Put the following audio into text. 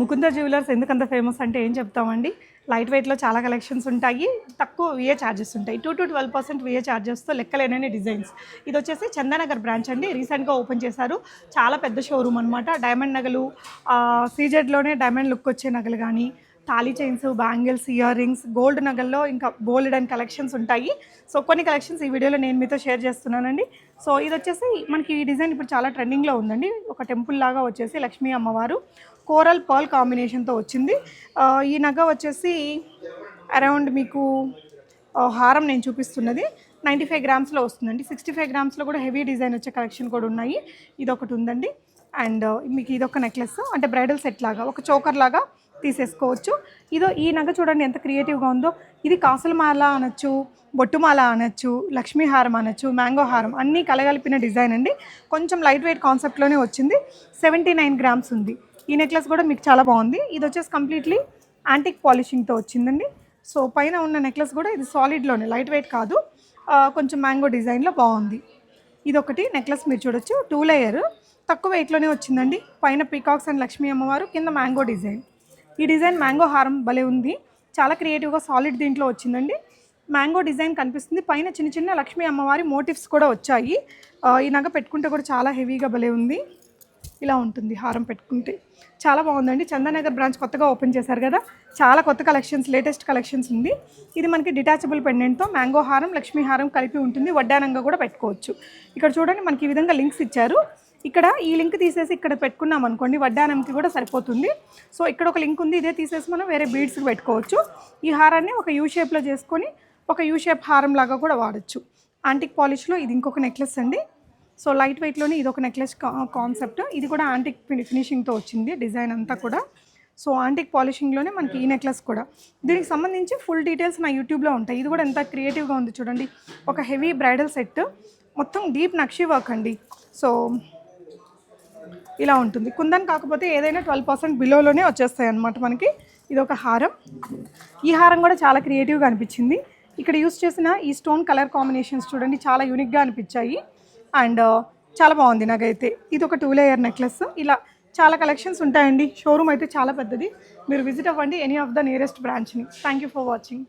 Mukunda jewellers ఎందుకంత famous అంటే ఏం చెప్తామండి? లైట్ వెయిట్లో చాలా కలెక్షన్స్ ఉంటాయి తక్కువ విఏ ఛార్జెస్ ఉంటాయి. Two to twelve percent VA ఛార్జెస్తో లెక్కలేనని డిజైన్స్. ఇది వచ్చేసి చందానగర్ బ్రాంచ్ అండి. రీసెంట్గా ఓపెన్ చేశారు. చాలా పెద్ద షోరూమ్ అనమాట డైమండ్ నగలు సీజెడ్లోనే డైమండ్ లుక్ వచ్చే నగలు కానీ thali chains bangles ear rings gold నగల్లో ఇంకా బోల్డ్ అండ్ కలెక్షన్స్ ఉంటాయి. సో కొన్ని కలెక్షన్స్ ఈ వీడియోలో నేను మీతో షేర్ చేస్తున్నానండి. సో ఇది వచ్చేసి మనకి ఈ డిజైన్ ఇప్పుడు చాలా ట్రెండింగ్లో ఉందండి. ఒక టెంపుల్ లాగా వచ్చేసి లక్ష్మీ అమ్మవారు కోరల్ పర్ల్ కాంబినేషన్తో వచ్చింది. ఈ నగ వచ్చేసి అరౌండ్ మీకు హారం నేను చూపిస్తున్నది. నైంటీ ఫైవ్ గ్రామ్స్లో వస్తుందండి. సిక్స్టీ ఫైవ్ గ్రామ్స్లో కూడా హెవీ డిజైన్ వచ్చే కలెక్షన్ కూడా ఉన్నాయి. ఇది ఒకటి ఉందండి. అండ్ మీకు ఇదొక నెక్లెస్ అంటే బ్రైడల్ సెట్ లాగా ఒక చోకర్ లాగా తీసేసుకోవచ్చు. ఇదో ఈ నగ చూడండి ఎంత క్రియేటివ్గా ఉందో. ఇది కాసుల మాల అనొచ్చు బొట్టుమాల అనొచ్చు లక్ష్మీ హారం అనొచ్చు మ్యాంగో హారం అన్నీ కలగలిపిన డిజైన్ అండి. కొంచెం లైట్ వెయిట్ కాన్సెప్ట్లోనే వచ్చింది. సెవెంటీ నైన్ గ్రామ్స్ ఉంది. ఈ నెక్లెస్ కూడా మీకు చాలా బాగుంది. ఇది వచ్చేసి కంప్లీట్లీ యాంటిక్ పాలిషింగ్తో వచ్చిందండి. సో పైన ఉన్న నెక్లెస్ కూడా ఇది సాలిడ్లోనే లైట్ వెయిట్ కాదు. కొంచెం మ్యాంగో డిజైన్లో బాగుంది. ఇదొకటి నెక్లెస్ మీరు చూడొచ్చు. Two layer. తక్కువ వెయిట్లోనే వచ్చిందండి. పైన పీకాక్స్ అండ్ లక్ష్మీ అమ్మవారు కింద మ్యాంగో డిజైన్. ఈ డిజైన్ మ్యాంగో హారం భలే ఉంది. చాలా క్రియేటివ్గా సాలిడ్ దీంట్లో వచ్చిందండి. మ్యాంగో డిజైన్ కనిపిస్తుంది. పైన చిన్న చిన్న లక్ష్మీ అమ్మవారి మోటివ్స్ కూడా వచ్చాయి. ఈ నగ పెట్టుకుంటే కూడా చాలా హెవీగా భలే ఉంది. ఇలా ఉంటుంది హారం పెట్టుకుంటే. చాలా బాగుందండి. చందానగర్ బ్రాంచ్ కొత్తగా ఓపెన్ చేశారు కదా. చాలా కొత్త కలెక్షన్స్ లేటెస్ట్ కలెక్షన్స్ ఉంది. ఇది మనకి డిటాచబుల్ పెండెంట్తో మ్యాంగో హారం లక్ష్మీ హారం కలిపి ఉంటుంది. వడ్డానంగా కూడా పెట్టుకోవచ్చు. ఇక్కడ చూడండి మనకి ఈ విధంగా లింక్స్ ఇచ్చారు. ఇక్కడ ఈ లింక్ తీసేసి ఇక్కడ పెట్టుకున్నాం అనుకోండి వడ్డానంకి కూడా సరిపోతుంది. సో ఇక్కడ ఒక లింక్ ఉంది ఇదే తీసేసి మనం వేరే బీడ్స్కి పెట్టుకోవచ్చు. ఈ హారాన్ని ఒక యూ షేప్లో చేసుకొని ఒక యూ షేప్ హారం లాగా కూడా వాడచ్చు. యాంటిక్ పాలిష్లో ఇది ఇంకొక నెక్లెస్ అండి. సో లైట్ వెయిట్లోనే ఇది ఒక నెక్లెస్ కాన్సెప్ట్ ఇది కూడా యాంటిక్ ఫినిషింగ్తో వచ్చింది డిజైన్ అంతా కూడా. సో ఆంటిక్ పాలిషింగ్లోనే మనకి ఈ నెక్లెస్ కూడా. దీనికి సంబంధించి ఫుల్ డీటెయిల్స్ నా యూట్యూబ్లో ఉంటాయి. ఇది కూడా ఎంత క్రియేటివ్గా ఉంది చూడండి. ఒక హెవీ బ్రైడల్ సెట్ మొత్తం డీప్ నక్షి వర్క్ అండి. సో ఇలా ఉంటుంది. కుందన్ కాకపోతే ఏదైనా ట్వెల్వ్ పర్సెంట్ బిలోలోనే వచ్చేస్తాయి అనమాట మనకి. ఇది ఒక హారం. ఈ హారం కూడా చాలా క్రియేటివ్గా అనిపించింది. ఇక్కడ యూస్ చేసిన ఈ స్టోన్ కలర్ కాంబినేషన్స్ చూడండి చాలా యూనిక్గా అనిపించాయి. అండ్ చాలా బాగుంది నాకైతే. ఇది ఒక టూ లేయర్ నెక్లెస్. ఇలా చాలా కలెక్షన్స్ ఉంటాయండి. షోరూమ్ అయితే చాలా పెద్దది. మీరు విజిట్ అవ్వండి any of the nearest బ్రాంచ్ని. Thank you for watching